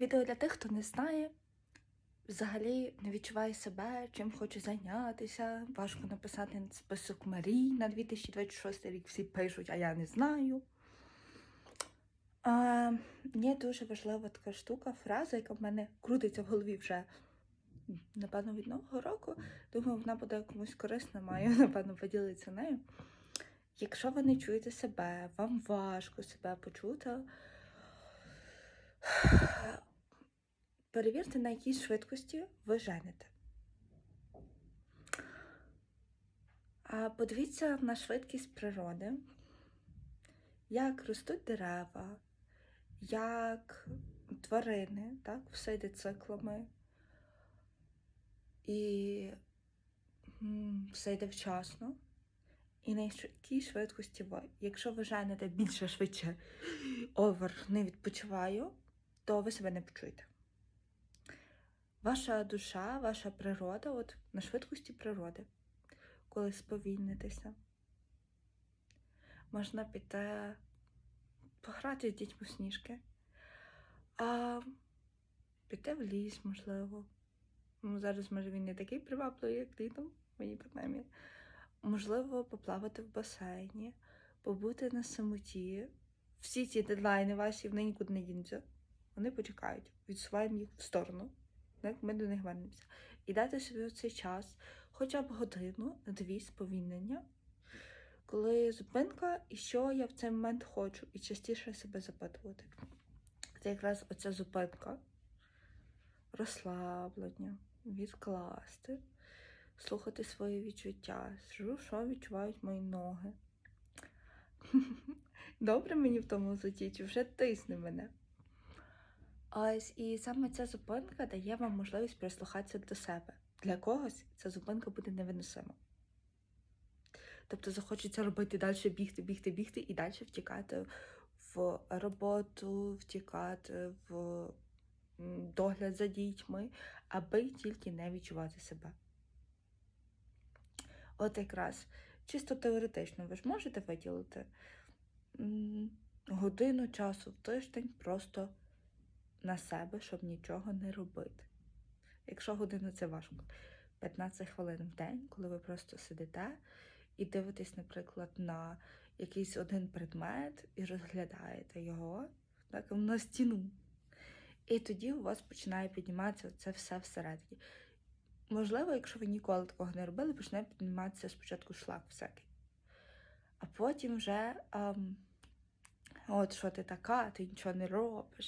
Відео для тих, хто не знає, взагалі не відчуває себе, чим хоче зайнятися. Важко написати список Марій на 2026 рік. Всі пишуть, а я не знаю. Мені дуже важлива така штука, фраза, яка в мене крутиться в голові вже, напевно, від нового року. Думаю, вона буде комусь корисна, маю, напевно, поділитися нею. Якщо ви не чуєте себе, вам важко себе почути, перевірте, на якій швидкості ви жените. А подивіться на швидкість природи, як ростуть дерева, як тварини, так, все йде циклами. І все йде вчасно. І на якій швидкості ви. Якщо ви жените більше швидше овер не відпочиваю, то ви себе не почуєте. Ваша душа, ваша природа, от на швидкості природи, коли сповільнитеся, можна піти пограти з дітьми в сніжки, а піти в ліс, можливо. Ну, зараз, може, він не такий привабливий, як літом, мені принаймні. Можливо, поплавати в басейні, побути на самоті. Всі ці дедлайни ваші, вони нікуди не дінуться. Вони почекають, відсуваємо їх в сторону. Так, ми до них вернемося. І дати собі цей час, хоча б годину, дві сповільнення, коли зупинка, і що я в цей момент хочу, і частіше себе запитувати. Це якраз оця зупинка, розслаблення, відкласти, слухати свої відчуття, що що відчувають мої ноги. Добре мені в тому взуті, вже тисне мене. Ось і саме ця зупинка дає вам можливість прислухатися до себе. Для когось ця зупинка буде невиносима. Тобто захочеться робити далі бігти, бігти, бігти і далі втікати в роботу, втікати в догляд за дітьми, аби тільки не відчувати себе. От якраз чисто теоретично ви ж можете виділити годину часу в тиждень просто на себе, щоб нічого не робити. Якщо годину це важко, 15 хвилин в день, коли ви просто сидите і дивитесь, наприклад, на якийсь один предмет і розглядаєте його так, на стіну. І тоді у вас починає підніматися це все всередині. Можливо, якщо ви ніколи такого не робили, почне підніматися спочатку шлак всякий. А потім вже, ем, от що ти така, ти нічого не робиш.